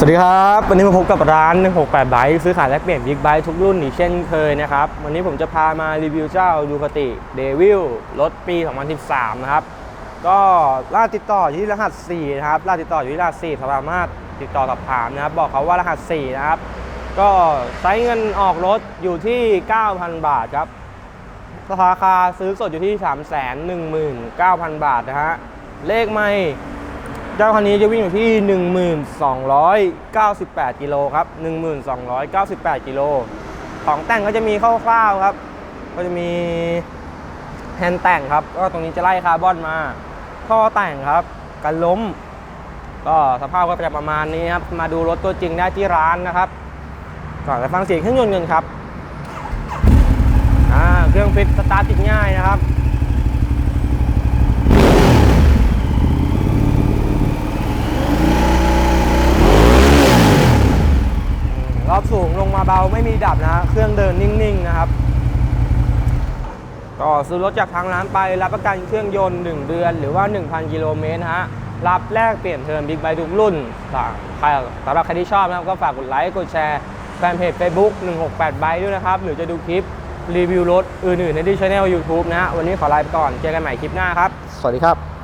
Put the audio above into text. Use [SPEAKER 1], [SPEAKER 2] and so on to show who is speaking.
[SPEAKER 1] สวัสดีครับ วันนี้มาพบกับร้าน 168ไบค์ซื้อขายและเปลี่ยนบิ๊กไบค์ทุกรุ่นอีกเช่นเคยนะครับ วันนี้ผมจะพามารีวิวเจ้าดูคติเดวิลรถปี 2013 นะครับ ก็ล่าติดต่ออยู่ที่รหัส 4 นะครับล่าติดต่ออยู่ที่รหัส 4 สามารถติดต่อสอบถามนะครับ บอกเขาว่ารหัส 4 นะครับ ก็ใช้เงินออกรถอยู่ที่ 9,000 บาทครับราคาซื้อสดอยู่ที่ 319,000 บาทนะฮะเลขไม่ เจ้าคันนี้จะวิ่งอยู่ที่ 1298 กิโลครับ 1298 กิโล ของแต่งก็จะมีคร่าวๆครับ ก็จะมีแฮนด์แต่งครับ ก็ตรงนี้จะไล่คาร์บอนมา ท่อแต่งครับ กันล้ม ก็สภาพก็จะประมาณนี้ครับ มาดูรถตัวจริงได้ที่ร้านนะครับ ก่อนไปฟังเสียงเครื่องยนต์กันครับ อ่า เครื่องฟิตสตาร์ทติดง่ายนะครับ รอบสูงลงมาเบาไม่มีดับนะ เครื่องเดินนิ่งๆนะครับ ก็ซื้อรถจากทางร้านไปรับประกันเครื่องยนต์ 1 เดือน หรือว่า 1,000 กิโลเมตรนะฮะรับแลกเปลี่ยนเทอมบิ๊กไบทุกรุ่นใครสำหรับใครที่ชอบนะครับก็ฝากกดไลค์กดแชร์แฟนเพจ Facebook 168ไบด้วยนะครับ หรือจะดูคลิปรีวิวรถอื่นๆในที่ช anel YouTube นะฮะวันนี้ขอลาไปก่อน เจอกันใหม่คลิปหน้าครับ สวัสดีครับ